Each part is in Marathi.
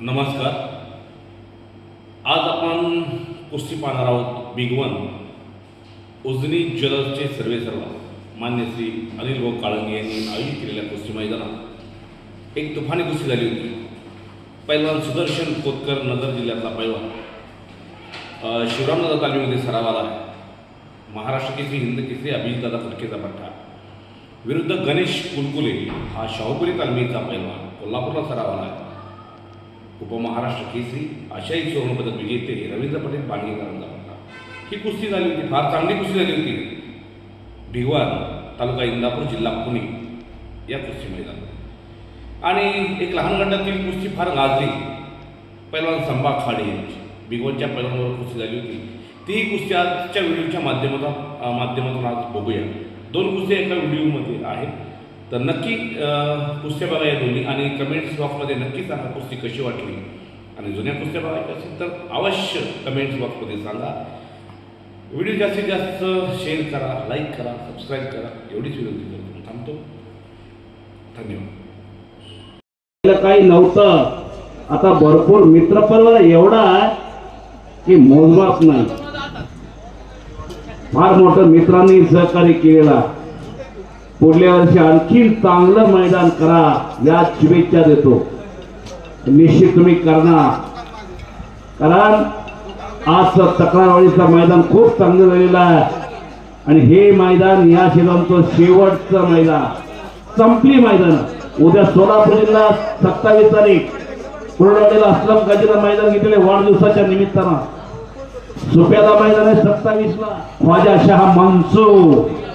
नमस्कार. आज आपण कुस्ती पाहणार आहोत बिग वन. उजनी ज्वेलर्सचे सर्वे सर्वा. मान्य श्री अनिल भाऊ काळंगे यांनी आयोजित केलेल्या कुस्ती मैदानात एक तुफानी कुस्ती झाली होती. पैलवान सुदर्शन कोतकर नगर जिल्ह्यातला पैलवान. शिवरामनगर शिवरामदादा तालमीमध्ये सरावला आहे. महाराष्ट्र केसरी हिंद केसरी अभिजितदादा फटकेचा पट्टा. विरुद्ध गणेश कुलकुले हा शाहूपुरी तालमीचा पैलवान. कोल्हापूरला सरावाला आहे. उपमहाराष्ट्र केसरी आशियाई सुवर्णपदक विजेते रवींद्र पटेल पाणगेकरांचा होता ही कुस्ती झाली होती फार चांगली कुस्ती झाली होती. भिगवान तालुका इंदापूर जिल्हा पुणे या कुस्ती मैदानात आणि एक लहान गटातील कुस्ती फार गाजली. पैलवान संभा खाडे यांची. भिगवनच्या पैलवानवर कुस्ती झाली होती. ती कुस्ती आजच्या व्हिडिओच्या माध्यमातून माध्यमातून आज बघूया. दोन कुस्त्या एका व्हिडिओमध्ये आहेत. तर नक्की अं, बघा या दोन्ही आणि कमेंट्स बॉक्समध्ये नक्की सांगा पुस्तक कशी वाटली. आणि जुन्या कुस्त्या बघायच्या असेल तर अवश्य कमेंट्स बॉक्समध्ये सांगा. व्हिडिओ जास्तीत जास्त शेअर करा लाईक करा सबस्क्राईब करा. एवढीच विनंती करतो. थांबतो. धन्यवाद. काही नव्हतं. आता भरपूर मित्रपरिवार एवढा आहे की मोजमाप नाही. फार मोठं मित्रांनी सहकार्य केलेला पुढल्या वर्षी आणखी चांगलं मैदान करा या शुभेच्छा देतो. निश्चित तुम्ही करणार. कारण आज तक्रारवाडीचं मैदान खूप चांगलं झालेलं आहे. आणि हे मैदान या सीझनचं शेवटचं मैदान. संपली मैदान. उद्या सोलापूर जिल्हा सत्तावीस तारीख. कुरडवाडीला असलम गाजीला मैदान घेतलेले वाढदिवसाच्या निमित्तानं. सुप्याला मैदान आहे सत्तावीसला. ख्वाजा शहा मनसूर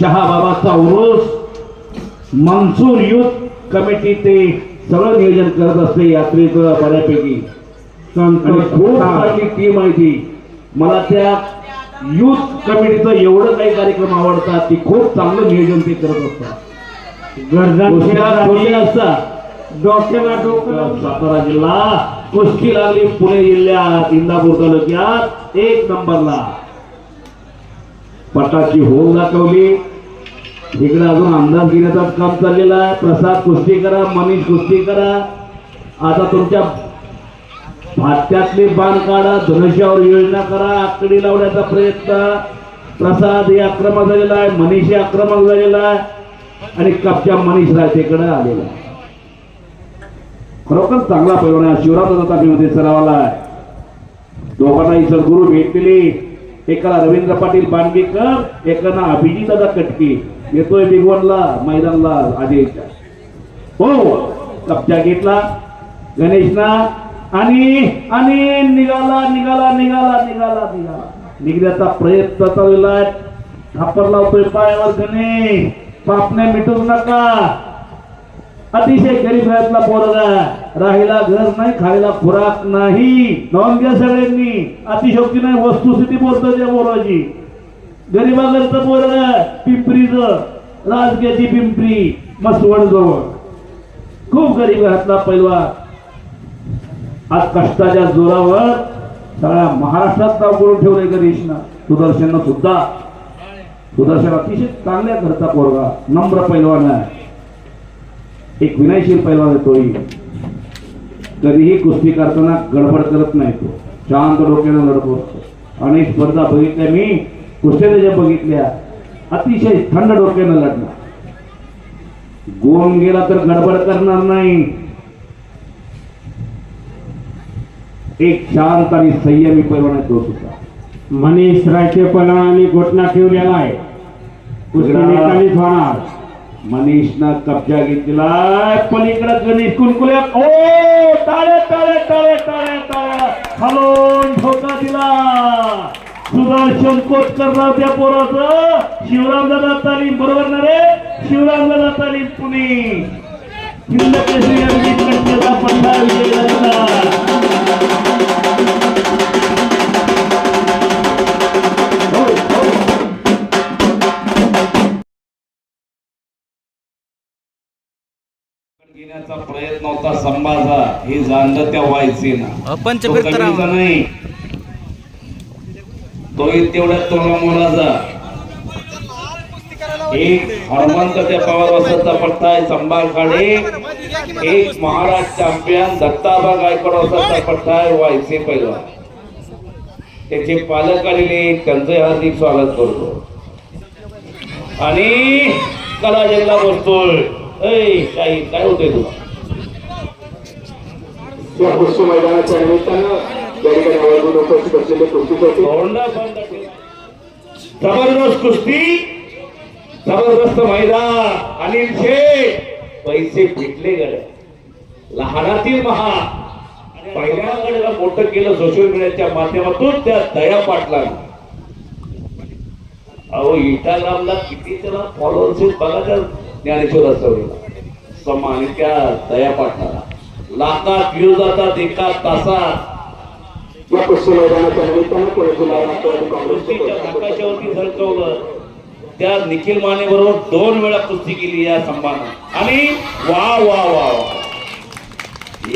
शहा बाबाचा उरुस. मनसूर युथ कमिटी ते सगळं नियोजन करत असते यात्रेचं बऱ्यापैकी. खूप चांगली टीम आहे ती. मला त्या युथ कमिटीचं एवढं काही कार्यक्रम आवडतात ती खूप चांगलं नियोजन ते करत असतात. डोक्याला डोकं सातारा जिल्हा कुस्ती लागली पुणे जिल्ह्यात इंदापूर तालुक्यात एक नंबरला. पटाची होल दाखवली. इकडे अजून अंदाज घेण्याचा काम चाललेलं आहे. प्रसाद कुस्ती करा मनीष कुस्ती करा आता तुमच्या भात्यातले बाण काढा धनुष्यावर योजना करा आकडी लावण्याचा प्रयत्न. प्रसाद हे आक्रमक झालेला आहे मनीष हे आक्रमक झालेला आहे. आणि कपच्या मनीष रायतेकडे आलेला आहे. खरोखर चांगला पैलवान आहे. शिवराज तालमीमध्ये सरावाला आहे. दोघांनाही सद्गुरू भेट दिली एकाला रवींद्र पाटील बांडगेकर एकाला अभिजितदा कटके. येतोय बिगवनला मैदानला आदेशच्या हो कब्जा घेतला गणेशना आणि आणि निघाला निघाला निघाला निघाला निघाला. निघण्याचा प्रयत्न चाललेला आहे लावतोय पायावर गणेश. पापण्या मिटवू नका. अतिशय गरीब घरातला पोरगा. राहिला घर नाही खायला खुराक नाही. नोंद घ्या सगळ्यांनी अतिशोक्ती नाही वस्तुस्थिती बोलतो त्या पोराची. गरीबाकडचं पोरगा पिंपरीच. राजगेची पिंपरी. मसवड जवळ खूप गरीब घातला पैलवा आज कष्टाच्या जोरावर सगळ्या महाराष्ट्रात नाव करून ठेवलंय गणेशनं. सुदर्शन सुद्धा. सुदर्शन अतिशय चांगल्या घरचा पोरगा. नम्र पैलवान आहे. एक विनयशील पैलवान आहे तोही. कधीही कुस्ती करताना गडबड करत नाही तो. शांत डोक्यानं लढतो. असतो अनेक स्पर्धा बघितल्या मी कुस्त्या त्याच्या बघितल्या अतिशय थंड डोक्यानं लढणार गोम गेला तर गडबड करणार नाही. एक शांत आणि संयमी पैलवान तो सुद्धा. मनीष रायचे पलवानी घोटना ठेवलेला आहे. होणार. मनीषनं कब्जा घेतला पलीकडे गणेश कुलकुले. ओ टाळे टाळे टाळे टाळे टाळे हलवून ठोका दिला. सुदर्शन कोतकरराव त्या पोराचं. शिवरामदादा तालीम बरोबर ना रे? शिवरामदादा तालीम पुणे. घेण्याचा प्रयत्न होता संभाजा. हे जाणलं त्या व्हायचे ना कमीचा नाही. तोही तेवढ्या तोंडा मोलाचा. एक हनुमंत त्या पवार वसंतचा पट्टा आहे संभाळ काढे एक महाराज चॅम्पियन दत्ताबा गायकवाड पट्टा आहे वायसे पहिला त्याचे पालक आलेले त्यांचे हार्दिक स्वागत करतो. आणि कला जंगला बसतोय ऐ शाही काय होतंय तुला? या कुस्ती मैदानाच्या निमित्तानं या ठिकाणी आवर्जून उपस्थित असलेले कुस्तीपटू होंडा जबरदस्त कुस्ती जबरदस्त मैदान. अनिल शेठ पैसे भेटले गडे. लहानातील महा. पहिल्या मोठं केलं सोशल मीडियाच्या माध्यमातून त्या दया पाटला अहो इंस्टाग्रामला किती त्याला फॉलोअर्स आहेत बघा त्या ज्ञानेश्वर असवडीला समा त्या दया पाटलाला. लाखात व्ह्यूज जातात एका तासात या कुस्ती मैदानाच्या निमित्तानं पुणे जिल्हा राष्ट्रवादी कुस्तीच्या काँग्रेसचे नाकाच्या वरती झळकवलं त्या निखिल माने बरोबर दोन वेळा कुस्ती केली या संभानं आणि वा वा वा वा.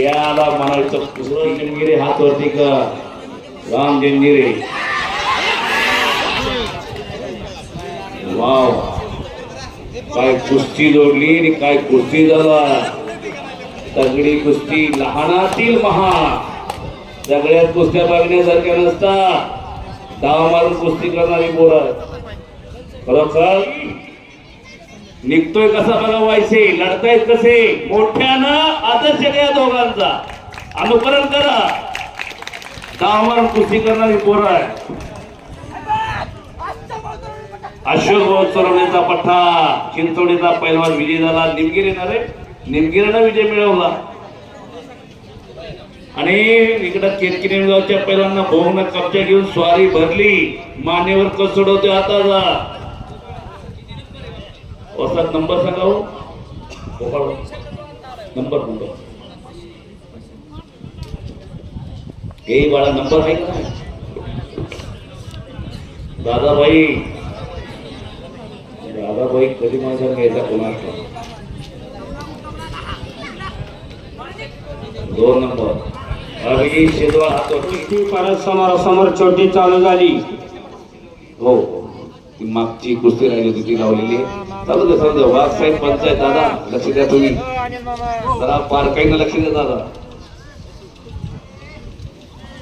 याला म्हणायचं कुस्ती जंजिरे हात वरती का राम जंजिरे वाव काय कुस्ती जोडली आणि काय कुस्ती झाला. तगडी कुस्ती लहानातील महा सगळ्यात कुस्त्या बघण्यासारख्या नसतात डाव मारून कुस्ती करणारी पोरं खरोखर निघतोय कसा मला व्हायचे लढतायत कसे? मोठ्यानं आदर्श घ्या या दोघांचा. अनुकरण करा. डाव मारून कुस्ती करणारी पोरं आहे अशोक भाऊ चरवण्याचा पठ्ठा चिंचवडीचा पैलवान विजय झाला. निमगिरी ना रे. निमगिरीनं विजय मिळवला. आणि इकडं केतकी गावच्या पैलवांना भोवनं कब्जा घेऊन स्वारी भरली. मानेवर कस सोडवते हाताचा. वसात नंबर सांगा हो. Number number. हे बाळा नंबर आहे का? नाही? दादाभाई. दादाभाई कधी माझ्या घ्यायचा कोणाचा दोन नंबर. अभिजित शेजवा हातोटी ती परत समोरासमोर छोटी चालू झाली. हो. ती मागची कुस्ती राहिली होती ती लावलेली. चालू दे दे. वाघ साहेब पंचायत दादा लक्ष द्या तुम्ही. जरा लक्ष द्या दादा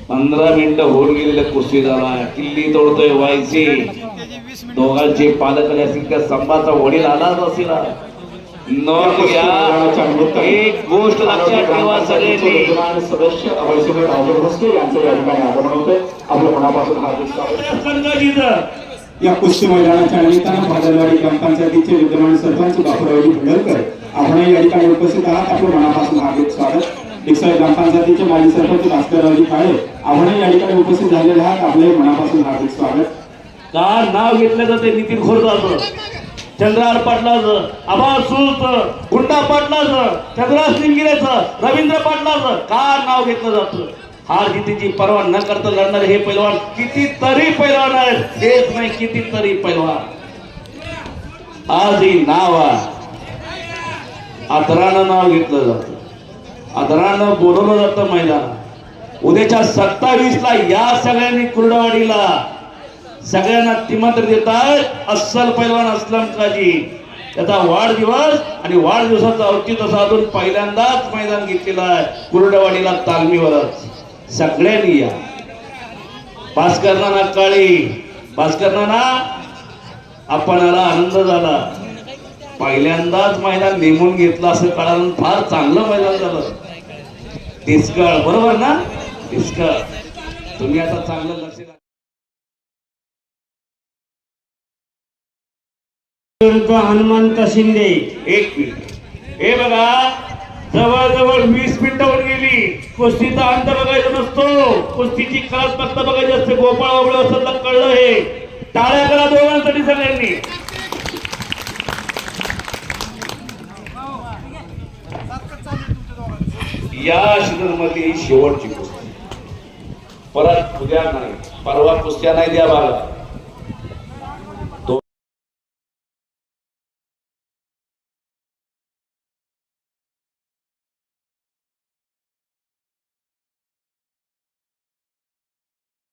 पंधरा मिनिटं होऊन गेलेल्या कुस्ती झाला किल्ली तोडतोय व्हायची दोघांचे पालक असतील त्या संभाचा वडील आलाच असेल. एक गोष्ट लक्षात ठेवा सगळ्यांनी सदस्य अभयसिंह रावकर भोसले यांचं या ठिकाणी आगमन होतंय. आपलं मनापासून हार्दिक स्वागत. संघाजीचं या कुस्ती मैदानाच्या निमित्तानं भाजलवाडी ग्रामपंचायतीचे विद्यमान सरपंच बापूरावजी भंडरकर आपणही या ठिकाणी उपस्थित आहात. आपलं मनापासून हार्दिक स्वागत. डिक्सळ ग्रामपंचायतीचे माजी सरपंच भास्कररावजी काळे आपणही या ठिकाणी उपस्थित झालेले आहात. आपले मनापासून हार्दिक स्वागत. का नाव घेतलं जाते नितीन खोरदाचं चंद्रार पाटलाचं आभार सुळचं गुंडा पाटलाचं चंद्रास निमगिरेचं रवींद्र पाटलाचं का नाव घेतलं जातं? हार जितीची पर्वा न करता लढणारे हे पैलवान कितीतरी पैलवान आहेत. हेच नाही कितीतरी पैलवान. आज ही नाव आहे. आदरानं नाव घेतलं जातं. आदरानं बोलवलं जातं मैदान उद्याच्या सत्तावीस ला या सगळ्यांनी कुर्डवाडीला सगळ्यांना तिमंत्र देत आहेत अस्सल पैलवान असलम काजी. त्याचा वाढदिवस आणि वाढदिवसाचं औचित्य साधून पहिल्यांदाच मैदान घेतलेलं आहे कुरडवाडीला तालमीवरच. सगळ्यांनी या. भास्कर नाना काळी. भास्कर नाना आपणाला आनंद झाला. पहिल्यांदाच मैदान नेमून घेतलं असं कळालं फार चांगलं मैदान झालं. तिसकळ बरोबर ना? तिसकळ तुम्ही आता चांगलं विरुद्ध हनुमंत शिंदे. एक मिनिट. हे बघा जवळजवळ वीस मिनिटं होऊन गेली. कुस्तीचा अंत बघायचा नसतो. कुस्तीची कलात्मकता बघायची असते. गोपाळ बाबळ असं कळलं हे. टाळ्या करा दोघांसाठी सगळ्यांनी. या सीझनमधली ही शेवटची कुस्ती. परत उद्या नाही. परवा कुस्त्या नाही द्या बाळा.